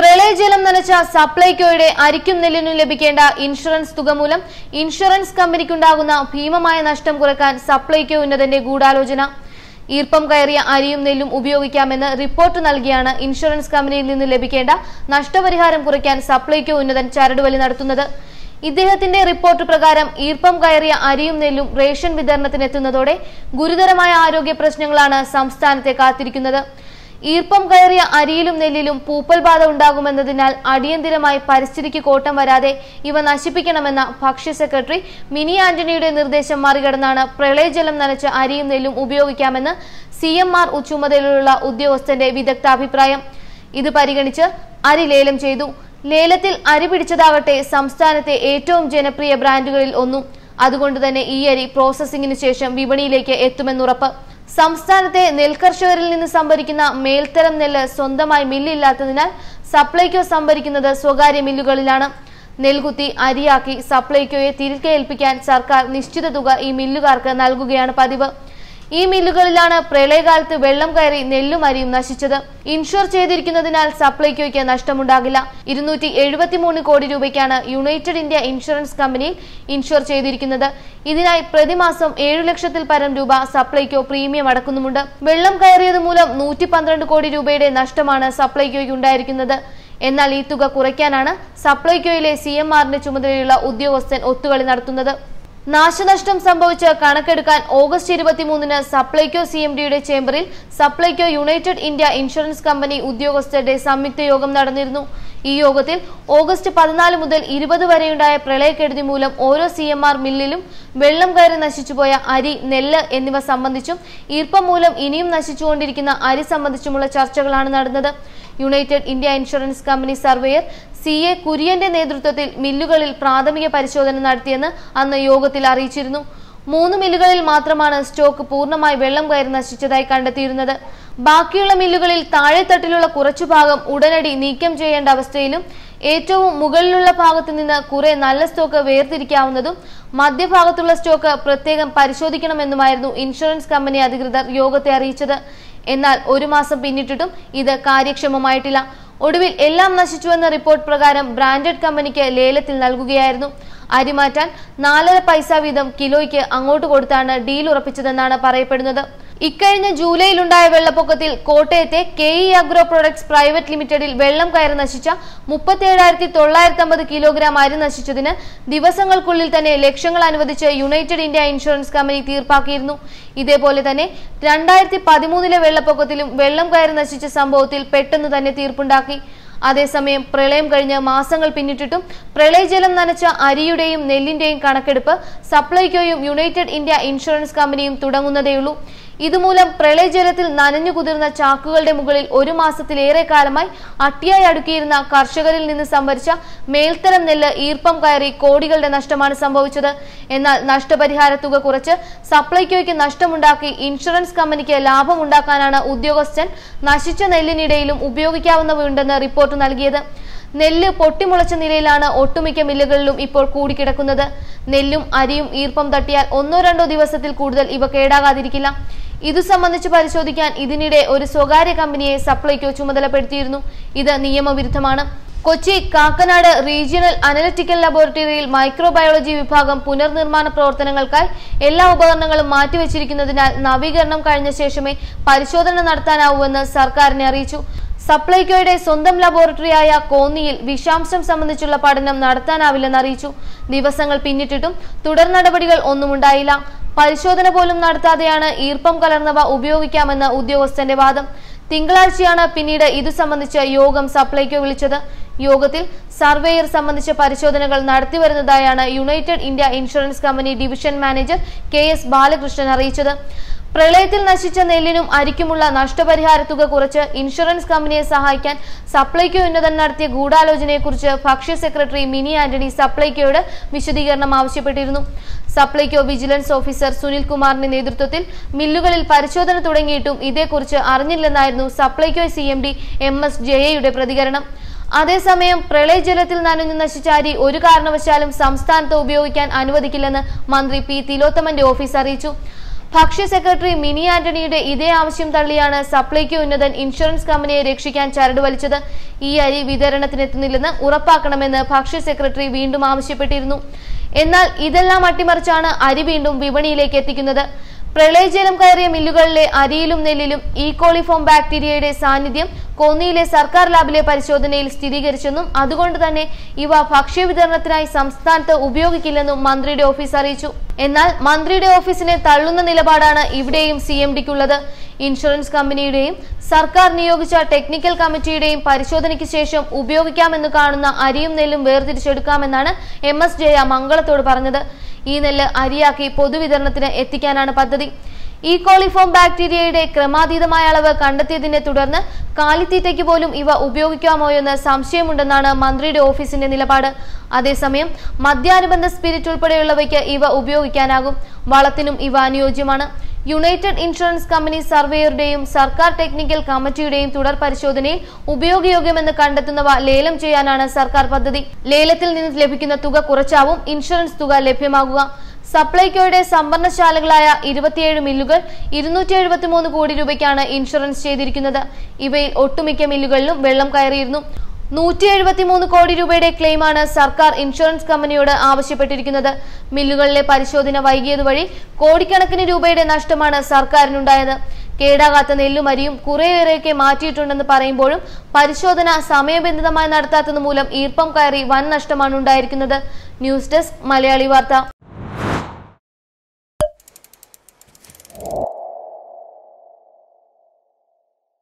പ്രളയജലം നനച്ച സപ്ലൈകോയുടെ അരിക്കും നെല്ലിനും ലഭിക്കേണ്ട ഇൻഷുറൻസ് തുക മൂലം ഇൻഷുറൻസ് കമ്പനിക്കുണ്ടാകുന്ന ഭീമമായ നഷ്ടം കുറയ്ക്കാൻ സപ്ലൈകോ ഉന്നതന്റെ ഗൂഢാലോചന. ഈർപ്പം കയറിയ അരിയും നെല്ലും ഉപയോഗിക്കാമെന്ന് റിപ്പോർട്ട് നൽകിയാണ് ഇൻഷുറൻസ് കമ്പനിയിൽ നിന്ന് ലഭിക്കേണ്ട നഷ്ടപരിഹാരം കുറയ്ക്കാൻ സപ്ലൈകോ ഉന്നതൻ ചരടുവലി നടത്തുന്നത്. ഇദ്ദേഹത്തിന്റെ റിപ്പോർട്ട് പ്രകാരം ഈർപ്പം കയറിയ അരിയും നെല്ലും റേഷൻ വിതരണത്തിനെത്തുന്നതോടെ ഗുരുതരമായ ആരോഗ്യ പ്രശ്നങ്ങളാണ് സംസ്ഥാനത്തെ കാത്തിരിക്കുന്നത്. ഈർപ്പം കയറിയ അരിയിലും നെല്ലിലും പൂപ്പൽ ബാധ ഉണ്ടാകുമെന്നതിനാൽ അടിയന്തിരമായി പരിസ്ഥിതിക്ക് കോട്ടം വരാതെ ഇവ നശിപ്പിക്കണമെന്ന ഭക്ഷ്യ സെക്രട്ടറി മിനി ആന്റണിയുടെ നിർദ്ദേശം മറികടന്നാണ് പ്രളയജലം നനച്ച അരിയും നെല്ലും ഉപയോഗിക്കാമെന്ന് സി എം ആർ ചുമതലയുള്ള ഉദ്യോഗസ്ഥന്റെ വിദഗ്ധ അഭിപ്രായം ഇത് പരിഗണിച്ച് അരി ലേലം ചെയ്തു. ലേലത്തിൽ അരി പിടിച്ചതാവട്ടെ സംസ്ഥാനത്തെ ഏറ്റവും ജനപ്രിയ ബ്രാൻഡുകളിൽ ഒന്നും. അതുകൊണ്ട് തന്നെ ഈ അരി പ്രോസസിംഗിന് ശേഷം വിപണിയിലേക്ക് എത്തുമെന്നുറപ്പ്. സംസ്ഥാനത്തെ നെൽകർഷകരിൽ നിന്ന് സംഭരിക്കുന്ന മേൽത്തരം നെല്ല് സ്വന്തമായി മില്ലില്ലാത്തതിനാൽ സപ്ലൈകോ സംഭരിക്കുന്നത് സ്വകാര്യ മില്ലുകളിലാണ്. നെൽകുത്തി അരിയാക്കി സപ്ലൈകോയെ തിരികെ ഏൽപ്പിക്കാൻ സർക്കാർ നിശ്ചിത തുക ഈ മില്ലുകാർക്ക് നൽകുകയാണ് പതിവ്. ഈ മില്ലുകളിലാണ് പ്രളയകാലത്ത് വെള്ളം കയറി നെല്ലും അരിയും നശിച്ചത്. ഇൻഷുർ ചെയ്തിരിക്കുന്നതിനാൽ സപ്ലൈകോയ്ക്ക് നഷ്ടമുണ്ടാകില്ല. ഇരുന്നൂറ്റി എഴുപത്തിമൂന്ന് കോടി രൂപയ്ക്കാണ് യുണൈറ്റഡ് ഇന്ത്യ ഇൻഷുറൻസ് കമ്പനിയിൽ ഇൻഷുർ ചെയ്തിരിക്കുന്നത്. ഇതിനായി പ്രതിമാസം ഏഴു ലക്ഷത്തിൽ പരം രൂപ സപ്ലൈകോ പ്രീമിയം അടക്കുന്നുമുണ്ട്. വെള്ളം കയറിയത് മൂലം നൂറ്റി കോടി രൂപയുടെ നഷ്ടമാണ് സപ്ലൈകോയ്ക്ക് ഉണ്ടായിരിക്കുന്നത്. എന്നാൽ ഈ തുക കുറയ്ക്കാനാണ് സപ്ലൈകോയിലെ സി എം ആറിന്റെ ചുമതലയുള്ള ഉദ്യോഗസ്ഥൻ ഒത്തുകളി നടത്തുന്നത്. നാശനഷ്ടം സംഭവിച്ച് കണക്കെടുക്കാൻ ഓഗസ്റ്റ് ഇരുപത്തിമൂന്നിന് സപ്ലൈകോ സി എം ഡിയുടെ ചേംബറിൽ Supplyco United India insurance company ഉദ്യോഗസ്ഥരുടെ സംയുക്ത യോഗം നടന്നിരുന്നു. ഈ യോഗത്തിൽ ഓഗസ്റ്റ് പതിനാല് മുതൽ ഇരുപത് വരെയുണ്ടായ പ്രളയക്കെടുതി മൂലം ഓരോ സി മില്ലിലും വെള്ളം കയറി നശിച്ചുപോയ അരി നെല്ല് എന്നിവ സംബന്ധിച്ചും ഈർപ്പം മൂലം ഇനിയും നശിച്ചുകൊണ്ടിരിക്കുന്ന അരി സംബന്ധിച്ചുമുള്ള ചർച്ചകളാണ് നടന്നത്. United India insurance company surveyor C A കുര്യന്റെ നേതൃത്വത്തിൽ മില്ലുകളിൽ പ്രാഥമിക പരിശോധന നടത്തിയെന്ന് അന്ന് യോഗത്തിൽ അറിയിച്ചിരുന്നു. മൂന്ന് മില്ലുകളിൽ മാത്രമാണ് സ്റ്റോക്ക് പൂർണമായി വെള്ളം കയറി നശിച്ചതായി കണ്ടെത്തിയിരുന്നത്. ബാക്കിയുള്ള മില്ലുകളിൽ താഴെത്തട്ടിലുള്ള കുറച്ചു ഭാഗം ഉടനടി നീക്കം ചെയ്യേണ്ട അവസ്ഥയിലും ഏറ്റവും മുകളിലുള്ള ഭാഗത്ത് നിന്ന് കുറെ നല്ല സ്റ്റോക്ക് വേർതിരിക്കാവുന്നതും മധ്യഭാഗത്തുള്ള സ്റ്റോക്ക് പ്രത്യേകം പരിശോധിക്കണമെന്നുമായിരുന്നു ഇൻഷുറൻസ് കമ്പനി അധികൃതർ യോഗത്തെ അറിയിച്ചത്. എന്നാൽ ഒരു മാസം പിന്നിട്ടിട്ടും ഇത് കാര്യക്ഷമമായിട്ടില്ല. ഒടുവിൽ എല്ലാം നശിച്ചുവെന്ന റിപ്പോർട്ട് പ്രകാരം ബ്രാൻഡഡ് കമ്പനിക്ക് ലേലത്തിൽ നൽകുകയായിരുന്നു. അരി മാറ്റാൻ നാലര പൈസ വീതം കിലോയ്ക്ക് അങ്ങോട്ട് കൊടുത്താണ് ഡീൽ ഉറപ്പിച്ചതെന്നാണ് പറയപ്പെടുന്നത്. ഇക്കഴിഞ്ഞ ജൂലൈയിലുണ്ടായ വെള്ളപ്പൊക്കത്തിൽ കോട്ടയത്തെ K E agro products private ലിമിറ്റഡിൽ വെള്ളം കയറി നശിച്ച മുപ്പത്തിയേഴായിരത്തി തൊള്ളായിരത്തി അമ്പത് കിലോഗ്രാം അരി നശിച്ചതിന് ദിവസങ്ങൾക്കുള്ളിൽ തന്നെ ലക്ഷങ്ങൾ അനുവദിച്ച് യുണൈറ്റഡ് ഇന്ത്യ ഇൻഷുറൻസ് കമ്പനി തീർപ്പാക്കിയിരുന്നു. ഇതേപോലെ തന്നെ രണ്ടായിരത്തി പതിമൂന്നിലെ വെള്ളപ്പൊക്കത്തിലും വെള്ളം കയറി നശിച്ച സംഭവത്തിൽ പെട്ടെന്ന് തന്നെ തീർപ്പുണ്ടാക്കി. അതേസമയം പ്രളയം കഴിഞ്ഞ് മാസങ്ങൾ പിന്നിട്ടിട്ടും പ്രളയജലം നനച്ച അരിയുടെയും നെല്ലിന്റെയും കണക്കെടുപ്പ് സപ്ലൈകോയും യുണൈറ്റഡ് ഇന്ത്യ ഇൻഷുറൻസ് കമ്പനിയും തുടങ്ങുന്നതേയുള്ളൂ. ഇതുമൂലം പ്രളയജലത്തിൽ നനഞ്ഞു കുതിർന്ന ചാക്കുകളുടെ മുകളിൽ ഒരു മാസത്തിലേറെ കാലമായി അട്ടിയായി അടുക്കിയിരുന്ന കർഷകരിൽ നിന്ന് സംഭരിച്ച മേൽത്തരം നെല്ല് ഈർപ്പം കയറി കോടികളുടെ നഷ്ടമാണ് സംഭവിച്ചത്. എന്നാൽ നഷ്ടപരിഹാര തുക കുറച്ച് സപ്ലൈകോയ്ക്ക് നഷ്ടമുണ്ടാക്കി ഇൻഷുറൻസ് കമ്പനിക്ക് ലാഭമുണ്ടാക്കാനാണ് ഉദ്യോഗസ്ഥൻ നശിച്ച നെല്ലിനിടയിലും ഉപയോഗിക്കാവുന്നവയുണ്ടെന്ന് റിപ്പോർട്ട് നൽകിയത്. നെല്ല് പൊട്ടിമുളച്ച നിലയിലാണ് ഒട്ടുമിക്ക മില്ലുകളിലും ഇപ്പോൾ കൂടിക്കിടക്കുന്നത്. നെല്ലും അരിയും ഈർപ്പം തട്ടിയാൽ ഒന്നോ രണ്ടോ ദിവസത്തിൽ കൂടുതൽ ഇവ കേടാകാതിരിക്കില്ല. ഇതു സംബന്ധിച്ച് പരിശോധിക്കാൻ ഇതിനിടെ ഒരു സ്വകാര്യ കമ്പനിയെ സപ്ലൈകോ ചുമതലപ്പെടുത്തിയിരുന്നു. ഇത് നിയമവിരുദ്ധമാണ്. കൊച്ചി കാക്കനാട് റീജിയണൽ അനലിറ്റിക്കൽ ലബോറട്ടറിയിൽ മൈക്രോബയോളജി വിഭാഗം പുനർനിർമ്മാണ പ്രവർത്തനങ്ങൾക്കായി എല്ലാ ഉപകരണങ്ങളും മാറ്റിവെച്ചിരിക്കുന്നതിനാൽ നവീകരണം കഴിഞ്ഞ ശേഷമേ പരിശോധന നടത്താനാവൂവെന്ന് സർക്കാരിനെ അറിയിച്ചു. സപ്ലൈകോയുടെ സ്വന്തം ലബോറട്ടറിയായ കോന്നിയിൽ വിഷാംശം സംബന്ധിച്ചുള്ള പഠനം നടത്താനാവില്ലെന്ന് അറിയിച്ചു. ദിവസങ്ങൾ പിന്നിട്ടിട്ടും തുടർ നടപടികൾ ഒന്നുമുണ്ടായില്ല പരിശോധന പോലും നടത്താതെയാണ് ഈർപ്പം കലർന്നവ ഉപയോഗിക്കാമെന്ന ഉദ്യോഗസ്ഥന്റെ വാദം. തിങ്കളാഴ്ചയാണ് പിന്നീട് ഇതു സംബന്ധിച്ച് യോഗം സപ്ലൈകോ വിളിച്ചത്. യോഗത്തിൽ സർവേയർ സംബന്ധിച്ച പരിശോധനകൾ നടത്തിവരുന്നതായാണ് united India insurance company division manager K S Balakrishnan അറിയിച്ചത്. പ്രളയത്തിൽ നശിച്ച നെല്ലിനും അരിക്കുമുള്ള നഷ്ടപരിഹാര തുക കുറച്ച് ഇൻഷുറൻസ് കമ്പനിയെ സഹായിക്കാൻ സപ്ലൈകോ ഉന്നതൻ നടത്തിയ ഗൂഢാലോചനയെക്കുറിച്ച് ഭക്ഷ്യ സെക്രട്ടറി മിനി ആന്റണി സപ്ലൈകോയോട് വിശദീകരണം ആവശ്യപ്പെട്ടിരുന്നു. സപ്ലൈകോ വിജിലൻസ് ഓഫീസർ സുനിൽ കുമാറിന്റെ നേതൃത്വത്തിൽ മില്ലുകളിൽ പരിശോധന തുടങ്ങിയിട്ടും ഇതേക്കുറിച്ച് അറിഞ്ഞില്ലെന്നായിരുന്നു Supplyco C M D M S ജയയുടെ പ്രതികരണം. അതേസമയം പ്രളയജലത്തിൽ നനഞ്ഞു നശിച്ച അരി ഒരു കാരണവശാലും സംസ്ഥാനത്ത് ഉപയോഗിക്കാൻ അനുവദിക്കില്ലെന്ന് മന്ത്രി പി തിലോത്തമന്റെ ഓഫീസ് അറിയിച്ചു. ഭക്ഷ്യ സെക്രട്ടറി മിനി ആന്റണിയുടെ ഇതേ ആവശ്യം തള്ളിയാണ് സപ്ലൈകോ ഉന്നതൻ ഇൻഷുറൻസ് കമ്പനിയെ രക്ഷിക്കാൻ ചരട് വലിച്ചത്. ഈ അരി വിതരണത്തിനെത്തുന്നില്ലെന്ന് ഉറപ്പാക്കണമെന്ന് ഭക്ഷ്യ സെക്രട്ടറി വീണ്ടും ആവശ്യപ്പെട്ടിരുന്നു. എന്നാൽ ഇതെല്ലാം അട്ടിമറിച്ചാണ് അരി വീണ്ടും വിപണിയിലേക്ക് എത്തിക്കുന്നത്. പ്രളയജലം കയറിയ മില്ലുകളിലെ അരിയിലും നെല്ലിലും ഈകോളിഫോം ബാക്ടീരിയയുടെ സാന്നിധ്യം കോന്നിയിലെ സർക്കാർ ലാബിലെ പരിശോധനയിൽ സ്ഥിരീകരിച്ചെന്നും അതുകൊണ്ട് തന്നെ ഇവ ഭക്ഷ്യവിതരണത്തിനായി സംസ്ഥാനത്ത് ഉപയോഗിക്കില്ലെന്നും മന്ത്രിയുടെ ഓഫീസ് അറിയിച്ചു. എന്നാൽ മന്ത്രിയുടെ ഓഫീസിനെ തള്ളുന്ന നിലപാടാണ് ഇവിടെയും സി എം ഡിക്കുള്ളത്. ഇൻഷുറൻസ് കമ്പനിയുടെയും സർക്കാർ നിയോഗിച്ച ടെക്നിക്കൽ കമ്മിറ്റിയുടെയും പരിശോധനയ്ക്ക് ശേഷം ഉപയോഗിക്കാമെന്ന് കാണുന്ന അരിയും നെല്ലും വേർതിരിച്ചെടുക്കാമെന്നാണ് എം എസ് ജയ മംഗളത്തോട് പറഞ്ഞത്. ഈ നെല്ല് അരിയാക്കി പൊതുവിതരണത്തിന് എത്തിക്കാനാണ് പദ്ധതി. ഈ കോളിഫോം ബാക്ടീരിയയുടെ ക്രമാതീതമായ അളവ് കണ്ടെത്തിയതിനെ തുടർന്ന് കാലിത്തീറ്റയ്ക്ക് പോലും ഇവ ഉപയോഗിക്കാമോ എന്ന് സംശയമുണ്ടെന്നാണ് മന്ത്രിയുടെ ഓഫീസിന്റെ നിലപാട്. അതേസമയം മദ്യാനുബന്ധ സ്പിരിറ്റ് ഉൾപ്പെടെയുള്ളവയ്ക്ക് ഇവ ഉപയോഗിക്കാനാകും. വളത്തിനും ഇവ അനുയോജ്യമാണ്. യുണൈറ്റഡ് ഇൻഷുറൻസ് കമ്പനി സർവേയറുടെയും സർക്കാർ ടെക്നിക്കൽ കമ്മിറ്റിയുടെയും തുടർ പരിശോധനയിൽ ഉപയോഗയോഗ്യമെന്ന് കണ്ടെത്തുന്നവ ലേലം ചെയ്യാനാണ് സർക്കാർ പദ്ധതി. ലേലത്തിൽ നിന്ന് ലഭിക്കുന്ന തുക കുറച്ചാവും ഇൻഷുറൻസ് തുക ലഭ്യമാകുക. സപ്ലൈകോയുടെ സംഭരണശാലകളായ ഇരുപത്തിയേഴ് മില്ലുകൾ ഇരുന്നൂറ്റി എഴുപത്തിമൂന്ന് കോടി രൂപയ്ക്കാണ് ഇൻഷുറൻസ് ചെയ്തിരിക്കുന്നത്. ഇവയിൽ ഒട്ടുമിക്ക മില്ലുകളിലും വെള്ളം കയറിയിരുന്നു. നൂറ്റി എഴുപത്തിമൂന്ന് കോടി രൂപയുടെ ക്ലെയിമാണ് സർക്കാർ ഇൻഷുറൻസ് കമ്പനിയോട് ആവശ്യപ്പെട്ടിരിക്കുന്നത്. മില്ലുകളിലെ പരിശോധന വൈകിയതുവഴി കോടിക്കണക്കിന് രൂപയുടെ നഷ്ടമാണ് സർക്കാരിനുണ്ടായത്. കേടാകാത്ത നെല്ലും അരിയും കുറേയേറെയൊക്കെ മാറ്റിയിട്ടുണ്ടെന്ന് പറയുമ്പോഴും പരിശോധന സമയബന്ധിതമായി നടത്താത്തത് മൂലം ഈർപ്പം കയറി വൻ നഷ്ടമാണ് ഉണ്ടായിരിക്കുന്നത്. ന്യൂസ് ഡെസ്ക് മലയാളി വാർത്ത.